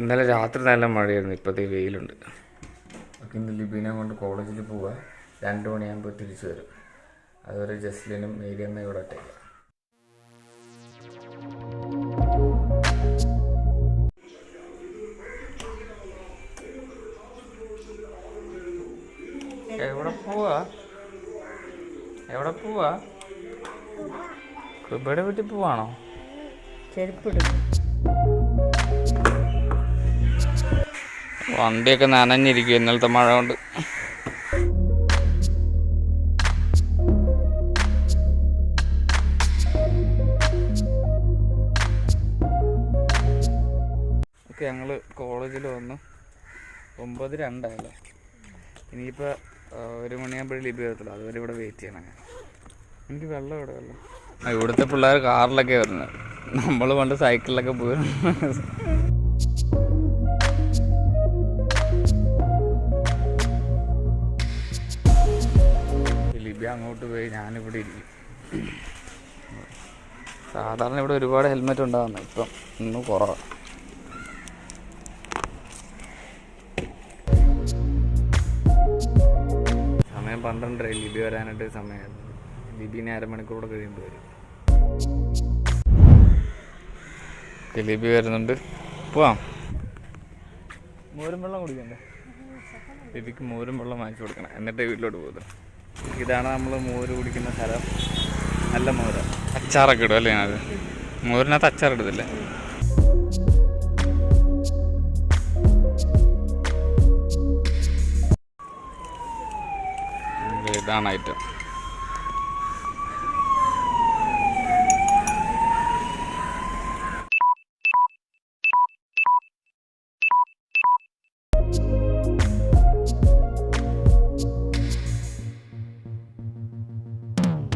ഇന്നലെ രാത്രി നല്ല മഴയായിരുന്നു ഇപ്പോഴത്തെ വെയിലുണ്ട്. അപ്പം ഇന്ന് ലിബിനെ കൊണ്ട് കോളേജിൽ പോവുക രണ്ട് മണിയാകുമ്പോൾ തിരിച്ചു വരും. അതുവരെ ജസ്ലിനും മേരിയമ്മ ഇവിടെ ഒറ്റയ്ക്ക്. എവിടെ പോവാ? എവിടെ പോവാ? കൃപയുടെ വീട്ടിൽ പോവാണോ? ചെരുപ്പിടും വണ്ടിയൊക്കെ നനഞ്ഞിരിക്കും ഇന്നലത്തെ മഴ കൊണ്ട്. ഓക്കെ ഞങ്ങൾ കോളേജിൽ വന്നു. ഒമ്പത് രണ്ടായല്ലോ. ഇനിയിപ്പോൾ ഒരു മണിയാകുമ്പോഴേ ലിബി വരത്തുള്ളൂ അതുവരെ ഇവിടെ വെയിറ്റ് ചെയ്യണം ഞാൻ. എനിക്ക് വെള്ളം ഇവിടെ വെള്ളം. ഇവിടുത്തെ പിള്ളേർ കാറിലൊക്കെ വരുന്നത്. നമ്മൾ പണ്ട് സൈക്കിളിലൊക്കെ പോയി. ലിബി അങ്ങോട്ട് പോയി ഞാനിവിടെ ഇരിക്കും. സാധാരണ ഇവിടെ ഒരുപാട് ഹെൽമെറ്റ് ഉണ്ടാകുന്നു ഇപ്പം ഇന്ന് കുറവാണ് സമയം പന്ത്രണ്ടര ലിബി വരാനായിട്ട് സമയമായിരുന്നു ലിബിനെ അരമണിക്കൂറോടെ കൂടെ കഴിയുമ്പോൾ വരും ലിബി വരുന്നുണ്ട്. പോവാം. മോരും വെള്ളം കുടിക്കണ്ടേ? ലിബിക്ക് മോരും വെള്ളം വാങ്ങിച്ചു കൊടുക്കണം. എന്നിട്ട് വീട്ടിലോട്ട് പോകുന്നത് ഇതാണ് നമ്മൾ മോര് കുടിക്കുന്ന സ്ഥലം. നല്ല മോര്. അച്ചാറൊക്കെ ഇടും അല്ലേ അത്? മോരിനകത്ത് അച്ചാർ ഇടത്തില്ലേ? ഇതാണ് ഐറ്റം